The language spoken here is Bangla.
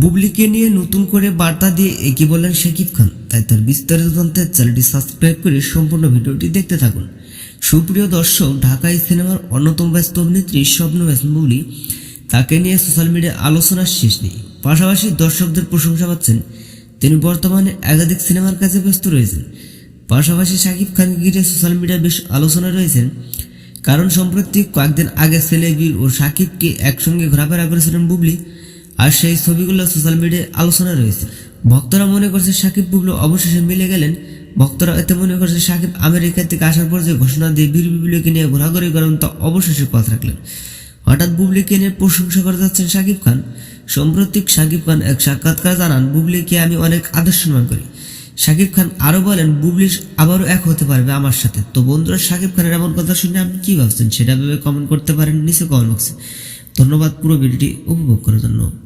বুবলিকে নিয়ে নতুন করে বার্তা দিয়ে এগিয়ে বলেন শাকিব খান। তাই তার বিস্তারিত জানতে চ্যানেলটি সাবস্ক্রাইব করে সম্পূর্ণ ভিডিওটি দেখতে থাকুন। সুপ্রিয় দর্শক ঢাকাই সিনেমার অন্যতম ব্যস্ত অভিনেত্রী স্বপ্ন ব্যস্ত বুবলি তাকে নিয়ে সোশ্যাল মিডিয়ায় আলোচনার শেষ নেই। পাশাপাশি দর্শকদের প্রশংসা পাচ্ছেন, তিনি বর্তমানে একাধিক সিনেমার কাছে ব্যস্ত রয়েছেন। পাশাপাশি শাকিব খানকে ঘিরে সোশ্যাল মিডিয়ায় বেশ আলোচনা রয়েছেন, কারণ সম্প্রতি কয়েকদিন আগে সেলেবি ও শাকিবকে একসঙ্গে ঘোরাফেরা করেছিলেন বুবলি। আর সেই ছবিগুলো সোশ্যাল মিডিয়ায় আলোচনা রয়েছে। ভক্তরা মনে করছে সাকিব বুবলু অবশেষে মিলে গেলেন। ভক্তরা এতে মনে করছে সাকিব আমেরিকা থেকে আসার পর যে ঘোষণা দিয়ে বীর বুবলিকে নিয়ে ঘোরাঘুরি করেন তা অবশেষে কথা রাখলেন। হঠাৎ বুবলিকে নিয়ে প্রশংসা করে যাচ্ছেন সাকিব খান। সম্প্রতিক সাকিব খান এক সাক্ষাৎকার জানান, বুবলিকে আমি অনেক আদর সম্মান করি। সাকিব খান আরও বলেন, বুবলি আবারও এক হতে পারবে আমার সাথে। তো বন্ধুরা, সাকিব খানের এমন কথা শুনে আপনি কী ভাবছেন? সেটা ভেবে কমেন্ট করতে পারেন নিচে কমেন্ট বক্সে ধন্যবাদ, পুরো ভিডিওটি উপভোগ করার জন্য।